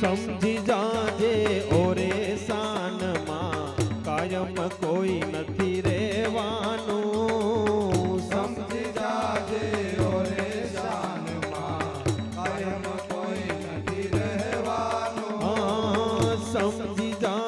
સમજી જાજે ઓરે સાનમાં કાયમ કોઈ નથી રેવાનું સમજી જાજે ઓરે સાનમાં કાયમ કોઈ નથી રહેવાનું. સમજી જાજે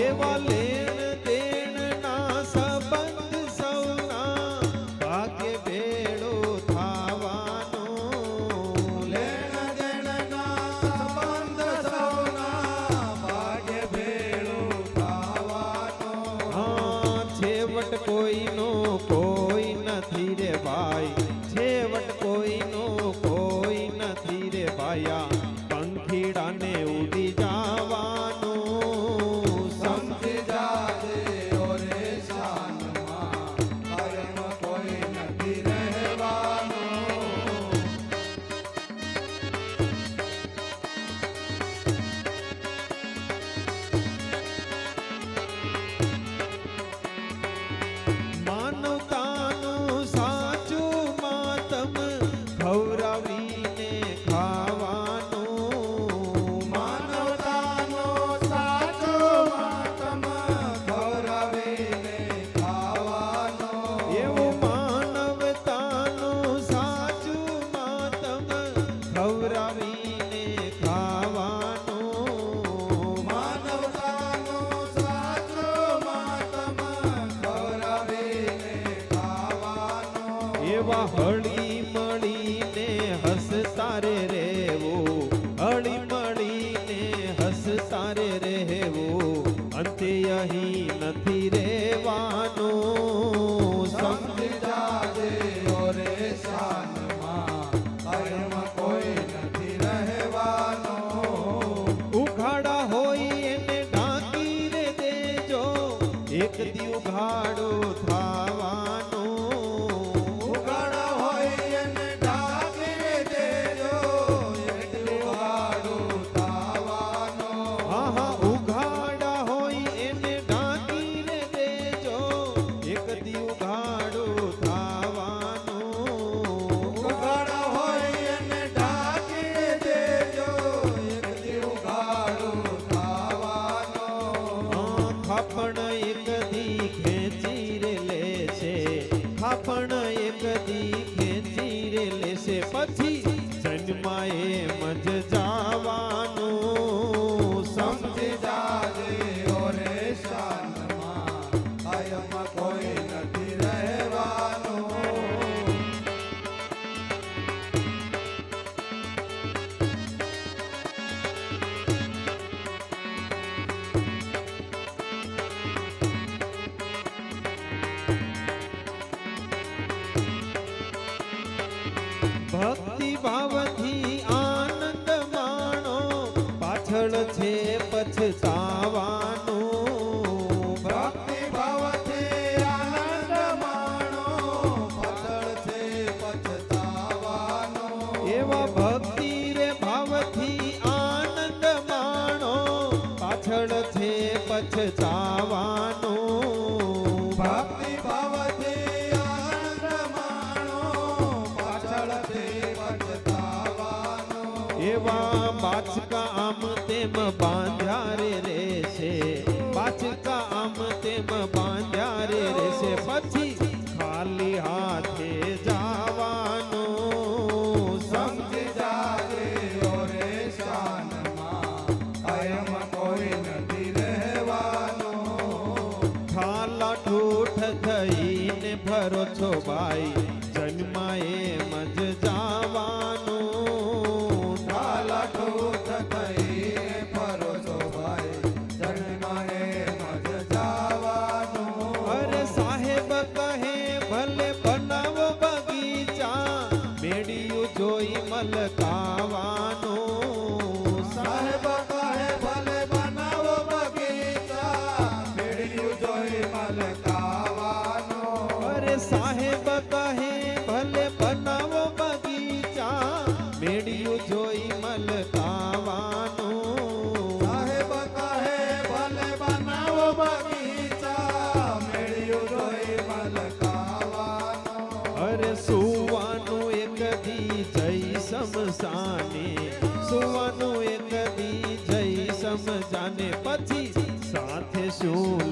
એવા લેણ દેણના સંબંધ સૌના ભાગ્ય ભેળો થવાનું. લેણ દેણના સંબંધ સૌના ભાગ્ય ભેળું થવાનું. હા છેવટ કોઈનો કોઈ નથી રે ભાઈ. છેવટ કોઈનો કોઈ નથી રે ભાયા. પંખીડાને એવા હળી મળીને હસતા રે રહેવું. હળી મળીને હસતા રે રહેવું. અંતે અહીં નથી રહેવાનું. શાનમાં. કોઈ નથી રહેવાનો. ઉઘાડા હોય એને ઢાંકી રે દેજો. એક દી ઉઘાડો ખેંચી રે લેશે પછી જન્માએ પછતાવાનું ભક્તિ ભાવથી એવા બાચકા આમ તેમ બાંધ્યા રે રહેશે બાચકા આમ તેમ બાંધ્યારે રહેશે પછી ખાલી હાથે સંગમાં એમ જ જવાનું. ઢાલા ઠોઠ થઈ પરો છો ભાઈ સંગમાં એમ જ જવાનું. અરે સાહેબ કહે ભલે બનાવો બગીચા મેડિયું જોઈ મલકાવાનું. સાહેબ કહે ભલે બનાવો બગીચા મેડિયું જોઈ મલકા અરે સુવાનું એક દી સમસાને સુવાનું એક દી જઈ સમજાને પછી સાથે શું